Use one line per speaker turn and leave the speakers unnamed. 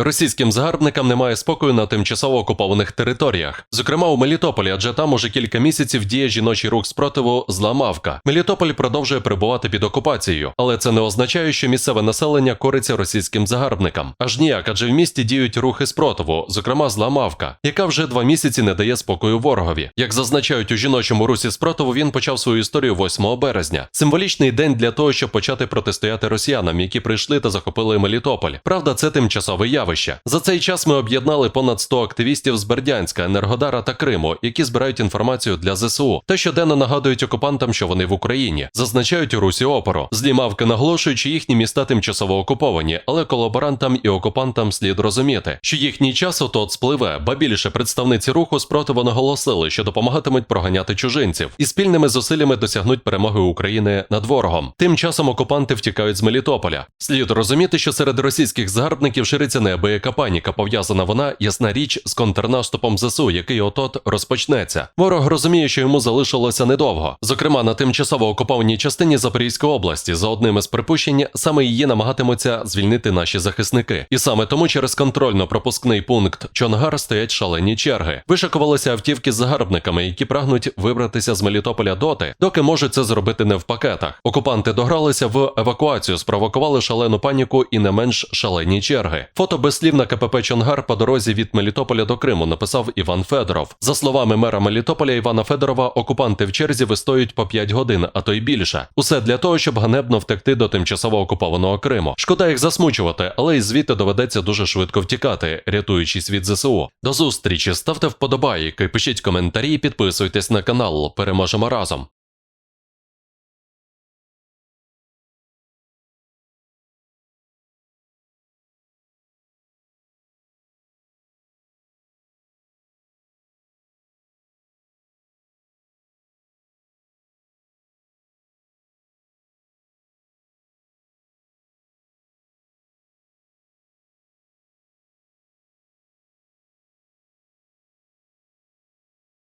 Російським загарбникам немає спокою на тимчасово окупованих територіях, зокрема у Мелітополі, адже там уже кілька місяців діє жіночий рух спротиву Зламавка. Мелітополь продовжує перебувати під окупацією, але це не означає, що місцеве населення кориться російським загарбникам. Аж ніяк, адже в місті діють рухи спротиву, зокрема Зламавка, яка вже два місяці не дає спокою ворогові. Як зазначають у жіночому русі спротиву, він почав свою історію 8 березня. Символічний день для того, щоб почати протистояти росіянам, які прийшли та захопили Мелітополь. Правда, це тимчасове явище. За цей час ми об'єднали понад 100 активістів з Бердянська, Енергодара та Криму, які збирають інформацію для ЗСУ, та щоденно нагадують окупантам, що вони в Україні, зазначають у русі опору. Злімавки наголошують, що їхні міста тимчасово окуповані, але колаборантам і окупантам слід розуміти, що їхній час от спливе, ба більше представниці руху спротиву наголосили, що допомагатимуть проганяти чужинців і спільними зусиллями досягнуть перемоги України над ворогом. Тим часом окупанти втікають з Мелітополя. Слід розуміти, що серед російських загарбників шириться неабияка паніка. Пов'язана вона, ясна річ, з контрнаступом ЗСУ, який отот розпочнеться. Ворог розуміє, що йому залишилося недовго. Зокрема, на тимчасово окупованій частині Запорізької області, за одним із припущень, саме її намагатимуться звільнити наші захисники. І саме тому через контрольно-пропускний пункт Чонгар стоять шалені черги. Вишикувалися автівки з загарбниками, які прагнуть вибратися з Мелітополя доти, доки можуть це зробити не в пакетах. Окупанти догралися в евакуацію, спровокували шалену паніку і не менш шалені черги. Фото без слів на КПП Чонгар по дорозі від Мелітополя до Криму написав Іван Федоров. За словами мера Мелітополя Івана Федорова, окупанти в черзі вистоють по 5 годин, а то й більше. Усе для того, щоб ганебно втекти до тимчасово окупованого Криму. Шкода їх засмучувати, але й звідти доведеться дуже швидко втікати, рятуючись від ЗСУ. До зустрічі, ставте вподобайки, пишіть коментарі, підписуйтесь на канал. Переможемо разом.